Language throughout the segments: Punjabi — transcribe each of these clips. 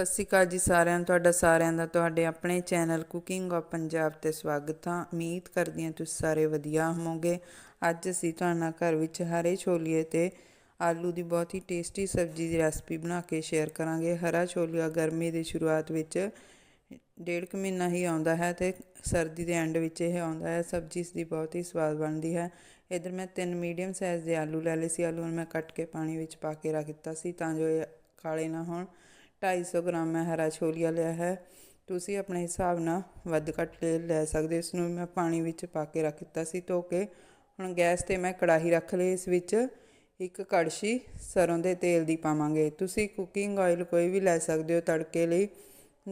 ਸਤਿ ਸ਼੍ਰੀ ਅਕਾਲ ਜੀ ਸਾਰਿਆਂ ਨੂੰ, ਤੁਹਾਡਾ ਸਾਰਿਆਂ ਦਾ, ਤੁਹਾਡੇ ਆਪਣੇ ਚੈਨਲ ਕੁਕਿੰਗ ਆਫ ਪੰਜਾਬ ਤੇ ਸਵਾਗਤ ਹੈ। ਉਮੀਦ ਕਰਦੀ ਹਾਂ ਤੁਸੀਂ ਸਾਰੇ ਵਧੀਆ ਹੋਵੋਗੇ। ਅੱਜ ਅਸੀਂ ਤੁਹਾਡਾ ਘਰ ਵਿੱਚ ਹਰੇ ਛੋਲੀਏ ਤੇ ਆਲੂ ਦੀ ਬਹੁਤ ਹੀ ਟੇਸਟੀ ਸਬਜ਼ੀ ਦੀ ਰੈਸਪੀ ਬਣਾ ਕੇ ਸ਼ੇਅਰ ਕਰਾਂਗੇ। ਹਰਾ ਛੋਲੀਆ ਗਰਮੀ ਦੀ ਸ਼ੁਰੂਆਤ ਵਿੱਚ ਡੇਢ ਕੁ ਮਹੀਨਾ ਹੀ ਆਉਂਦਾ ਹੈ ਤੇ ਸਰਦੀ ਦੇ ਐਂਡ ਵਿੱਚ ਇਹ ਆਉਂਦਾ ਹੈ। ਸਬਜ਼ੀ ਇਸ ਦੀ ਬਹੁਤ ਹੀ ਸਵਾਦ ਬਣਦੀ ਹੈ। ਇਧਰ ਮੈਂ ਤਿੰਨ ਮੀਡੀਅਮ ਸਾਈਜ਼ ਦੇ ਆਲੂ ਲੈ ਲਏ ਸੀ। ਆਲੂ ਨੂੰ ਮੈਂ ਕੱਟ ਕੇ ਪਾਣੀ ਵਿੱਚ ਪਾ ਕੇ ਰੱਖ ਦਿੱਤਾ ਸੀ ਤਾਂ ਜੋ ਇਹ ਕਾਲੇ ਨਾ ਹੋਣ। 250 ਗ੍ਰਾਮ ਮੈਂ ਹਰਾ ਛੋਲੀਆ ਲਿਆ ਹੈ। ਤੁਸੀਂ ਆਪਣੇ ਹਿਸਾਬ ਨਾਲ ਵੱਧ ਘੱਟ ਲੈ ਲੈ ਸਕਦੇ ਇਸ ਨੂੰ ਮੈਂ ਪਾਣੀ ਵਿੱਚ ਪਾ ਕੇ ਰੱਖ ਦਿੱਤਾ ਸੀ, ਧੋ ਕੇ। ਹੁਣ ਗੈਸ ਤੇ ਮੈਂ ਕੜਾਹੀ ਰੱਖ ਲਈ। ਇਸ ਵਿੱਚ ਇੱਕ ਕੜਛੀ ਸਰੋਂ ਦੇ ਤੇਲ ਦੀ ਪਾਵਾਂਗੇ। ਤੁਸੀਂ ਕੁਕਿੰਗ ਆਇਲ ਕੋਈ ਵੀ ਲੈ ਸਕਦੇ ਹੋ ਤੜਕੇ ਲਈ।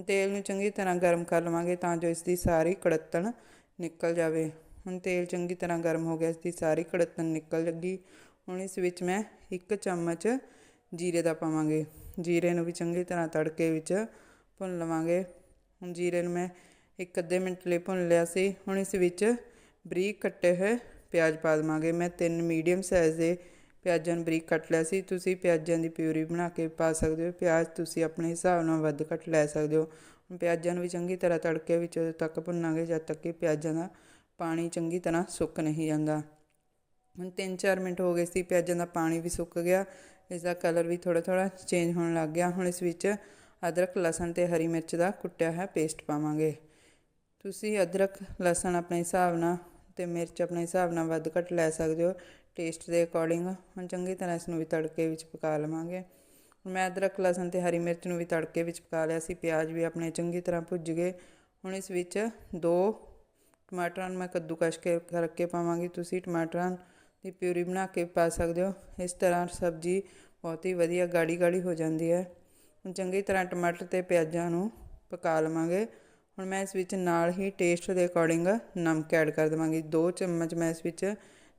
ਤੇਲ ਨੂੰ ਚੰਗੀ ਤਰ੍ਹਾਂ ਗਰਮ ਕਰ ਲਵਾਂਗੇ ਤਾਂ ਜੋ ਇਸ ਦੀ ਸਾਰੀ ਕੜਤਣ ਨਿਕਲ ਜਾਵੇ। ਹੁਣ ਤੇਲ ਚੰਗੀ ਤਰ੍ਹਾਂ ਗਰਮ ਹੋ ਗਿਆ ਇਸ ਦੀ ਸਾਰੀ ਕੜਤਣ ਨਿਕਲ ਲੱਗੀ। ਹੁਣ ਇਸ ਵਿੱਚ ਮੈਂ ਇੱਕ ਚਮਚ ਜੀਰੇ ਦਾ ਪਾਵਾਂਗੇ। ਜੀਰੇ ਨੂੰ ਵੀ ਚੰਗੀ ਤਰ੍ਹਾਂ ਤੜਕੇ ਵਿੱਚ ਭੁੰਨ ਲਵਾਂਗੇ। ਹੁਣ ਜੀਰੇ ਨੂੰ ਮੈਂ ਇੱਕ ਅੱਧੇ ਮਿੰਟ ਲਈ ਭੁੰਨ ਲਿਆ ਸੀ। ਹੁਣ ਇਸ ਵਿੱਚ ਬਰੀਕ ਕੱਟੇ ਹੋਏ ਪਿਆਜ਼ ਪਾ ਦੇਵਾਂਗੇ। ਮੈਂ ਤਿੰਨ ਮੀਡੀਅਮ ਸਾਈਜ਼ ਦੇ ਪਿਆਜ਼ਾਂ ਨੂੰ ਬਰੀਕ ਕੱਟ ਲਿਆ ਸੀ। ਤੁਸੀਂ ਪਿਆਜ਼ਾਂ ਦੀ ਪਿਊਰੀ ਬਣਾ ਕੇ ਪਾ ਸਕਦੇ ਹੋ। ਪਿਆਜ਼ ਤੁਸੀਂ ਆਪਣੇ ਹਿਸਾਬ ਨਾਲ ਵੱਧ ਘੱਟ ਲੈ ਸਕਦੇ ਹੋ। ਹੁਣ ਪਿਆਜ਼ਾਂ ਨੂੰ ਵੀ ਚੰਗੀ ਤਰ੍ਹਾਂ ਤੜਕੇ ਵਿੱਚ ਉਦੋਂ ਤੱਕ ਭੁੰਨਾਂਗੇ। ਜਦ ਤੱਕ ਕਿ ਪਿਆਜ਼ਾਂ ਦਾ ਪਾਣੀ ਚੰਗੀ ਤਰ੍ਹਾਂ ਸੁੱਕ ਨਹੀਂ ਜਾਂਦਾ। ਹੁਣ 3-4 ਮਿੰਟ ਹੋ ਗਏ ਸੀ, ਪਿਆਜ਼ਾਂ ਦਾ ਪਾਣੀ ਵੀ ਸੁੱਕ ਗਿਆ ਇਸ ਦਾ ਕਲਰ ਵੀ ਥੋੜਾ ਥੋੜਾ ਚੇਂਜ ਹੋਣ ਲੱਗ ਗਿਆ। ਹੁਣ ਇਸ ਵਿੱਚ ਅਦਰਕ, ਲਸਣ ਤੇ ਹਰੀ ਮਿਰਚ ਦਾ ਕੁੱਟਿਆ ਹੋਇਆ ਪੇਸਟ ਪਾਵਾਂਗੇ। ਤੁਸੀਂ ਅਦਰਕ, ਲਸਣ ਆਪਣੇ ਹਿਸਾਬ ਨਾਲ ਤੇ ਮਿਰਚ ਆਪਣੇ ਹਿਸਾਬ ਨਾਲ ਵੱਧ ਘੱਟ ਲੈ ਸਕਦੇ ਹੋ ਟੇਸਟ ਦੇ ਅਕੋਰਡਿੰਗ ਹੁਣ ਚੰਗੀ ਤਰ੍ਹਾਂ ਇਸ ਨੂੰ ਵੀ ਤੜਕੇ ਵਿੱਚ ਪਕਾ ਲਵਾਂਗੇ। ਮੈਂ ਅਦਰਕ, ਲਸਣ ਤੇ ਹਰੀ ਮਿਰਚ ਨੂੰ ਵੀ ਤੜਕੇ ਵਿੱਚ ਪਕਾ ਲਿਆ ਸੀ, ਪਿਆਜ਼ ਵੀ ਆਪਣੇ ਚੰਗੀ ਤਰ੍ਹਾਂ ਭੁੱਜ ਗਏ। ਹੁਣ ਇਸ ਵਿੱਚ ਦੋ ਟਮਾਟਰਾਂ ਨੂੰ ਮੈਂ ਕੱਦੂਕਸ਼ ਕੇ ਕਰਕੇ ਪਾਵਾਂਗੀ। ਤੁਸੀਂ ਟਮਾਟਰਾਂ ਦੀ ਪਿਊਰੀ ਬਣਾ ਕੇ ਪਾ ਸਕਦੇ ਹੋ। ਇਸ ਤਰ੍ਹਾਂ ਸਬਜ਼ੀ ਬਹੁਤ ਹੀ ਵਧੀਆ ਗਾੜੀ ਗਾੜੀ ਹੋ ਜਾਂਦੀ ਹੈ। ਹੁਣ ਚੰਗੀ ਤਰ੍ਹਾਂ ਟਮਾਟਰ ਤੇ ਪਿਆਜ਼ਾਂ ਨੂੰ ਪਕਾ ਲਵਾਂਗੇ। ਹੁਣ ਮੈਂ ਇਸ ਵਿੱਚ ਨਾਲ ਹੀ ਟੇਸਟ ਦੇ ਅਕੋਰਡਿੰਗ ਨਮਕ ਐਡ ਕਰ ਦੇਵਾਂਗੀ। 2 ਚਮਚ ਮੈਂ ਇਸ ਵਿੱਚ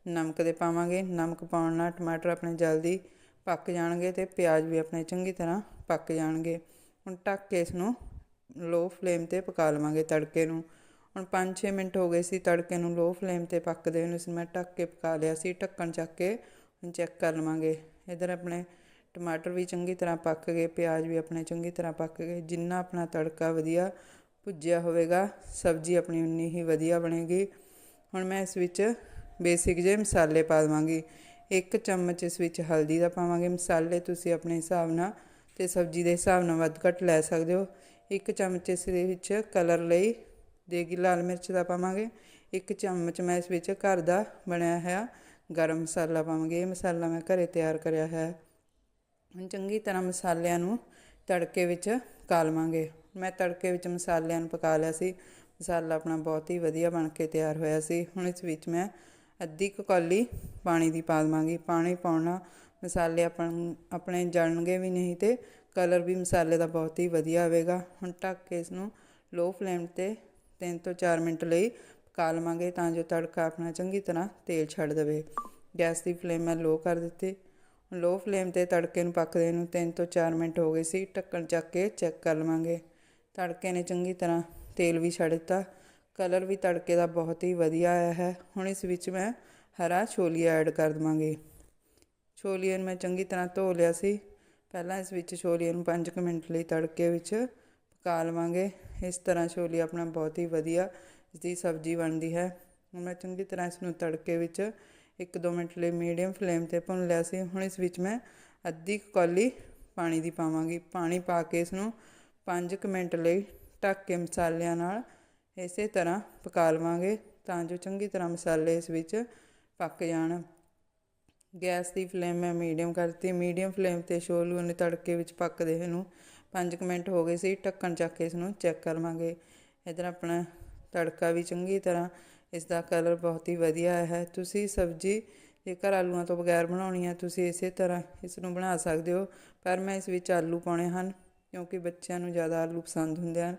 ਨਮਕ ਦੇ ਪਾਵਾਂਗੇ। ਨਮਕ ਪਾਉਣ ਨਾਲ ਟਮਾਟਰ ਆਪਣੇ ਜਲਦੀ ਪੱਕ ਜਾਣਗੇ ਤੇ ਪਿਆਜ਼ ਵੀ ਆਪਣੇ ਚੰਗੀ ਤਰ੍ਹਾਂ ਪੱਕ ਜਾਣਗੇ। ਹੁਣ ਢੱਕ ਕੇ ਇਸ ਨੂੰ ਲੋ ਫਲੇਮ ਤੇ ਪਕਾ ਲਵਾਂਗੇ ਤੜਕੇ ਨੂੰ। ਹੁਣ 5-6 ਮਿੰਟ ਹੋ ਗਏ ਸੀ ਤੜਕੇ ਨੂੰ ਲੋ ਫਲੇਮ ਤੇ ਪੱਕਦੇ ਨੂੰ ਇਸ ਮੈਂ ਢੱਕ ਕੇ ਪਕਾ ਲਿਆ ਸੀ, ਢੱਕਣ ਚੱਕ ਕੇ ਹੁਣ ਚੈੱਕ ਕਰ ਲਵਾਂਗੇ। ਇਧਰ ਆਪਣੇ ਟਮਾਟਰ ਵੀ ਚੰਗੀ ਤਰ੍ਹਾਂ ਪੱਕ ਗਏ, ਪਿਆਜ਼ ਵੀ ਆਪਣੇ ਚੰਗੀ ਤਰ੍ਹਾਂ ਪੱਕ ਗਏ, ਜਿੰਨਾ ਆਪਣਾ ਤੜਕਾ ਵਧੀਆ ਭੁੱਜਿਆ ਹੋਵੇਗਾ, ਸਬਜ਼ੀ ਆਪਣੀ ਉਨੀ ਹੀ ਵਧੀਆ ਬਣੇਗੀ। ਹੁਣ ਮੈਂ ਇਸ ਵਿੱਚ ਬੇਸਿਕ ਜਿਹੇ ਮਸਾਲੇ ਪਾ ਦਵਾਂਗੀ। ਇੱਕ ਚਮਚ ਇਸ ਵਿੱਚ ਹਲਦੀ ਦਾ ਪਾਵਾਂਗੇ। ਮਸਾਲੇ ਤੁਸੀਂ ਆਪਣੇ ਹਿਸਾਬ ਨਾਲ ਤੇ ਸਬਜ਼ੀ ਦੇ ਹਿਸਾਬ ਨਾਲ ਵੱਧ ਘੱਟ ਲੈ ਸਕਦੇ ਹੋ। ਇੱਕ ਚਮਚ ਇਸ ਦੇ ਵਿੱਚ ਕਲਰ ਲਈ ਦੇਗੀ ਲਾਲ ਮਿਰਚ ਦਾ ਪਾਵਾਂਗੇ। ਇੱਕ ਚਮਚ ਮੈਂ ਇਸ ਵਿੱਚ ਘਰ ਦਾ ਬਣਿਆ ਹੋਇਆ ਗਰਮ ਮਸਾਲਾ ਪਾਵਾਂਗੇ। ਇਹ ਮਸਾਲਾ ਮੈਂ ਘਰੇ ਤਿਆਰ ਕਰਿਆ ਹੈ। ਹੁਣ ਚੰਗੀ ਤਰ੍ਹਾਂ ਮਸਾਲਿਆਂ ਨੂੰ ਤੜਕੇ ਵਿੱਚ ਕਾਲਵਾਂਗੇ। ਮੈਂ ਤੜਕੇ ਵਿੱਚ ਮਸਾਲਿਆਂ ਨੂੰ ਪਕਾ ਲਿਆ ਸੀ। ਮਸਾਲਾ ਆਪਣਾ ਬਹੁਤ ਹੀ ਵਧੀਆ ਬਣ ਕੇ ਤਿਆਰ ਹੋਇਆ ਸੀ। ਹੁਣ ਇਸ ਵਿੱਚ ਮੈਂ ਅੱਧੀ ਕੁ ਕੌਲੀ ਪਾਣੀ ਦੀ ਪਾ ਦਵਾਂਗੀ। ਪਾਣੀ ਪਾਉਣਾ ਮਸਾਲੇ ਆਪਣ, ਆਪਣੇ ਜਲਣਗੇ ਵੀ ਨਹੀਂ ਤੇ ਕਲਰ ਵੀ ਮਸਾਲੇ ਦਾ ਬਹੁਤ ਹੀ ਵਧੀਆ ਆਵੇਗਾ। ਹੁਣ ਢੱਕ ਕੇ ਇਸ ਨੂੰ ਲੋ ਫਲੇਮ ਤੇ 3 ਤੋਂ 4 ਮਿੰਟ ਲਈ ਪਕਾ ਲਵਾਂਗੇ ਤਾਂ ਜੋ ਤੜਕਾ ਆਪਣਾ ਚੰਗੀ ਤਰ੍ਹਾਂ ਤੇਲ ਛੱਡ ਦੇਵੇ। ਗੈਸ ਦੀ ਫਲੇਮ ਮੈਂ ਲੋ ਕਰ ਦਿੱਤੀ। ਲੋ ਫਲੇਮ ਤੇ ਤੜਕੇ ਨੂੰ ਪੱਕਦੇ ਨੂੰ 3 ਤੋਂ 4 ਮਿੰਟ ਹੋ ਗਏ ਸੀ। ਢੱਕਣ ਚੱਕ ਕੇ ਚੈੱਕ ਕਰ ਲਵਾਂਗੇ। ਤੜਕੇ ਨੇ ਚੰਗੀ ਤਰ੍ਹਾਂ ਤੇਲ ਵੀ ਛੱਡ ਦਿੱਤਾ। ਕਲਰ ਵੀ ਤੜਕੇ ਦਾ ਬਹੁਤ ਹੀ ਵਧੀਆ ਆਇਆ ਹੈ। ਹੁਣ ਇਸ ਵਿੱਚ ਮੈਂ ਹਰਾ ਛੋਲੀਆ ਐਡ ਕਰ ਦਵਾਂਗੇ। ਛੋਲੀਆਂ ਨੂੰ ਮੈਂ ਚੰਗੀ ਤਰ੍ਹਾਂ ਧੋ ਲਿਆ ਸੀ। ਪਹਿਲਾਂ ਇਸ ਵਿੱਚ ਛੋਲੀਏ ਨੂੰ 5 ਮਿੰਟ ਲਈ ਤੜਕੇ ਵਿੱਚ ਪਕਾ ਲਵਾਂਗੇ। ਇਸ ਤਰ੍ਹਾਂ ਛੋਲੀ ਆਪਣਾ ਬਹੁਤ ਹੀ ਵਧੀਆ ਇਸ ਦੀ ਸਬਜ਼ੀ ਬਣਦੀ ਹੈ। ਹੁਣ ਮੈਂ ਚੰਗੀ ਤਰ੍ਹਾਂ ਇਸ ਨੂੰ ਤੜਕੇ ਵਿੱਚ 1-2 ਮਿੰਟ ਲਈ ਮੀਡੀਅਮ ਫਲੇਮ ਤੇ ਭੁੰਨ ਲਿਆ ਸੀ। ਹੁਣ ਇਸ ਵਿੱਚ ਮੈਂ ਅੱਧੀ ਕੌਲੀ ਪਾਣੀ ਦੀ ਪਾਵਾਂਗੀ। ਪਾਣੀ ਪਾ ਕੇ ਇਸ ਨੂੰ 5 ਮਿੰਟ ਲਈ ਢੱਕ ਕੇ ਮਸਾਲਿਆਂ ਨਾਲ ਇਸੇ ਤਰ੍ਹਾਂ ਪਕਾ ਲਵਾਂਗੇ ਤਾਂ ਜੋ ਚੰਗੀ ਤਰ੍ਹਾਂ ਮਸਾਲੇ ਇਸ ਵਿੱਚ ਪੱਕ ਜਾਣ। ਗੈਸ ਦੀ ਫਲੇਮ ਮੈਂ ਮੀਡੀਅਮ ਕਰਤੀ। ਮੀਡੀਅਮ ਫਲੇਮ ਤੇ ਛੋਲੂ ਨੇ ਤੜਕੇ ਵਿੱਚ ਪੱਕਦੇ ਇਹਨੂੰ 5 ਮਿੰਟ ਹੋ ਗਏ ਸੀ, ਢੱਕਣ ਚੱਕ ਕੇ ਇਸ ਨੂੰ ਚੈੱਕ ਕਰ ਲਵਾਂਗੇ। ਇਧਰ ਆਪਣਾ ਤੜਕਾ ਵੀ ਚੰਗੀ ਤਰ੍ਹਾਂ ਇਸ ਦਾ ਕਲਰ ਬਹੁਤ ਹੀ ਵਧੀਆ ਹੈ। ਤੁਸੀਂ ਸਬਜ਼ੀ ਜੇਕਰ ਆਲੂਆਂ ਤੋਂ ਬਗੈਰ ਬਣਾਉਣੀ ਹੈ ਤੁਸੀਂ ਇਸੇ ਤਰ੍ਹਾਂ ਇਸ ਨੂੰ ਬਣਾ ਸਕਦੇ ਹੋ। ਪਰ ਮੈਂ ਇਸ ਵਿੱਚ ਆਲੂ ਪਾਉਣੇ ਹਨ, ਕਿਉਂਕਿ ਬੱਚਿਆਂ ਨੂੰ ਜ਼ਿਆਦਾ ਆਲੂ ਪਸੰਦ ਹੁੰਦੇ ਹਨ।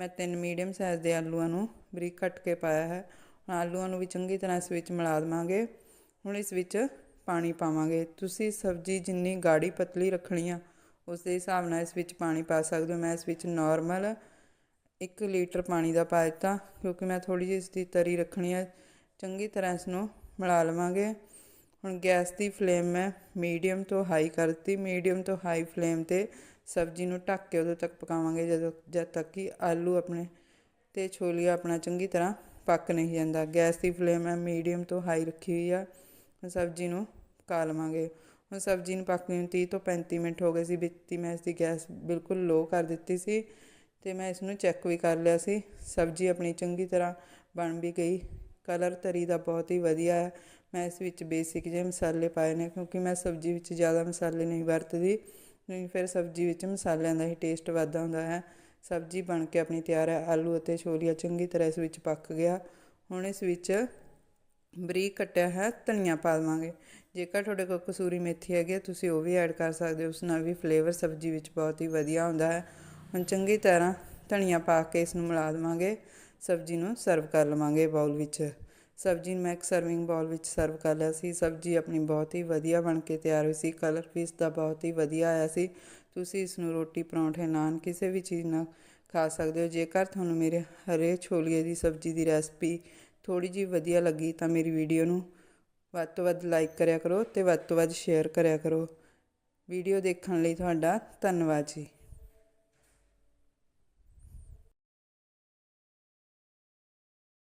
ਮੈਂ ਤਿੰਨ ਮੀਡੀਅਮ ਸਾਈਜ਼ ਦੇ ਆਲੂਆਂ ਨੂੰ ਬਰੀਕ ਕੱਟ ਕੇ ਪਾਇਆ ਹੈ। ਹੁਣ ਆਲੂਆਂ ਨੂੰ ਵੀ ਚੰਗੀ ਤਰ੍ਹਾਂ ਇਸ ਵਿੱਚ ਮਿਲਾ ਦੇਵਾਂਗੇ। ਹੁਣ ਇਸ ਵਿੱਚ ਪਾਣੀ ਪਾਵਾਂਗੇ। ਤੁਸੀਂ ਸਬਜ਼ੀ ਜਿੰਨੀ ਗਾੜੀ ਪਤਲੀ ਰੱਖਣੀ ਆ ਉਸ ਦੇ ਹਿਸਾਬ ਨਾਲ ਇਸ ਵਿੱਚ ਪਾਣੀ ਪਾ ਸਕਦੇ ਹੋ। ਮੈਂ ਇਸ ਵਿੱਚ ਨਾਰਮਲ 1 ਲੀਟਰ ਪਾਣੀ ਦਾ ਪਾ ਦਿੱਤਾ, ਕਿਉਂਕਿ ਮੈਂ ਥੋੜੀ ਜਿਹੀ ਇਸ ਦੀ ਤਰੀ ਰੱਖਣੀ ਹੈ ਚੰਗੀ ਤਰ੍ਹਾਂ ਇਸ ਨੂੰ ਮਿਲਾ ਲਵਾਂਗੇ। ਹੁਣ ਗੈਸ ਦੀ ਫਲੇਮ ਮੈਂ ਮੀਡੀਅਮ ਤੋਂ ਹਾਈ ਕਰਤੀ ਮੀਡੀਅਮ ਤੋਂ ਹਾਈ ਫਲੇਮ ਤੇ ਸਬਜ਼ੀ ਨੂੰ ਢੱਕ ਕੇ ਉਦੋਂ ਤੱਕ ਪਕਾਵਾਂਗੇ, ਜਦੋਂ ਜਦ ਤੱਕ ਕਿ ਆਲੂ ਆਪਣੇ ਤੇ ਛੋਲੀਆ ਆਪਣਾ ਚੰਗੀ ਤਰ੍ਹਾਂ ਪੱਕ ਨਹੀਂ ਜਾਂਦਾ। ਗੈਸ ਦੀ ਫਲੇਮ ਮੈਂ ਮੀਡੀਅਮ ਤੋਂ ਹਾਈ ਰੱਖੀ ਹੋਈ ਆ। ਸਬਜ਼ੀ ਨੂੰ ਪਕਾ ਲਵਾਂਗੇ। ਹੁਣ ਸਬਜ਼ੀ ਨੂੰ ਪੱਕਦੀ ਨੂੰ 30 ਤੋਂ 35 ਮਿੰਟ ਹੋ ਗਏ ਸੀ ਵਿੱਚ ਹੀ ਮੈਂ ਇਸ ਦੀ ਗੈਸ ਬਿਲਕੁਲ ਲੋ ਕਰ ਦਿੱਤੀ ਸੀ ਤੇ ਮੈਂ ਇਸ ਨੂੰ ਚੈੱਕ ਵੀ ਕਰ ਲਿਆ ਸੀ। ਸਬਜ਼ੀ ਆਪਣੀ ਚੰਗੀ ਤਰ੍ਹਾਂ ਬਣ ਵੀ ਗਈ, ਕਲਰ ਤਰੀ ਦਾ ਬਹੁਤ ਹੀ ਵਧੀਆ ਹੈ। ਮੈਂ ਇਸ ਵਿੱਚ ਬੇਸਿਕ ਜਿਹੇ ਮਸਾਲੇ ਪਾਏ ਨੇ ਕਿਉਂਕਿ ਮੈਂ ਸਬਜ਼ੀ ਵਿੱਚ ਜ਼ਿਆਦਾ ਮਸਾਲੇ ਨਹੀਂ ਵਰਤਦੀ, ਨਹੀਂ ਫਿਰ ਸਬਜ਼ੀ ਵਿੱਚ ਮਸਾਲਿਆਂ ਦਾ ਹੀ ਟੇਸਟ ਵੱਧਦਾ ਹੁੰਦਾ ਹੈ। ਸਬਜ਼ੀ ਬਣ ਕੇ ਆਪਣੀ ਤਿਆਰ ਹੈ, ਆਲੂ ਅਤੇ ਛੋਲੀਆ ਚੰਗੀ ਤਰ੍ਹਾਂ ਇਸ ਵਿੱਚ ਪੱਕ ਗਿਆ। ਹੁਣ ਇਸ ਵਿੱਚ ਬਰੀਕ ਕੱਟਿਆ ਹੈ, ਧਨੀਆ ਪਾ ਦੇਵਾਂਗੇ। ਜੇਕਰ ਤੁਹਾਡੇ ਕੋਲ ਕਸੂਰੀ ਮੇਥੀ ਹੈਗੀ ਹੈ, ਤੁਸੀਂ ਉਹ ਵੀ ਐਡ ਕਰ ਸਕਦੇ ਹੋ। ਉਸ ਨਾਲ ਵੀ ਫਲੇਵਰ ਸਬਜ਼ੀ ਵਿੱਚ ਬਹੁਤ ਹੀ ਵਧੀਆ ਹੁੰਦਾ ਹੈ। ਹੁਣ ਚੰਗੀ ਤਰ੍ਹਾਂ ਧਨੀਆ ਪਾ ਕੇ ਇਸ ਨੂੰ ਮਿਲਾ ਦੇਵਾਂਗੇ। ਸਬਜ਼ੀ ਨੂੰ ਸਰਵ ਕਰ ਲਵਾਂਗੇ ਬਾਉਲ ਵਿੱਚ। ਸਬਜ਼ੀ ਨੂੰ ਮੈਂ ਇੱਕ ਸਰਵਿੰਗ ਬਾਉਲ ਵਿੱਚ ਸਰਵ ਕਰ ਲਿਆ ਸੀ। ਸਬਜ਼ੀ ਆਪਣੀ ਬਹੁਤ ਹੀ ਵਧੀਆ ਬਣ ਕੇ ਤਿਆਰ ਹੋਈ ਸੀ। ਕਲਰ ਵੀ ਇਸ ਦਾ ਬਹੁਤ ਹੀ ਵਧੀਆ ਆਇਆ ਸੀ। ਤੁਸੀਂ ਇਸ ਨੂੰ ਰੋਟੀ, ਪਰੌਂਠੇ, ਨਾਨ ਕਿਸੇ ਵੀ ਚੀਜ਼ ਨਾਲ ਖਾ ਸਕਦੇ ਹੋ। ਜੇਕਰ ਤੁਹਾਨੂੰ ਮੇਰੇ ਹਰੇ ਛੋਲੀਏ ਦੀ ਸਬਜ਼ੀ ਦੀ ਰੈਸਪੀ ਥੋੜੀ ਜਿਹੀ ਵਧੀਆ ਲੱਗੀ ਤਾਂ ਮੇਰੀ ਵੀਡੀਓ ਨੂੰ, ਵੱਧ ਤੋਂ ਵੱਧ ਲਾਈਕ ਕਰਿਆ ਕਰੋ ਤੇ ਵੱਧ ਤੋਂ ਵੱਧ ਸ਼ੇਅਰ ਕਰਿਆ ਕਰੋ। ਵੀਡੀਓ ਦੇਖਣ ਲਈ ਤੁਹਾਡਾ ਧੰਨਵਾਦ ਜੀ।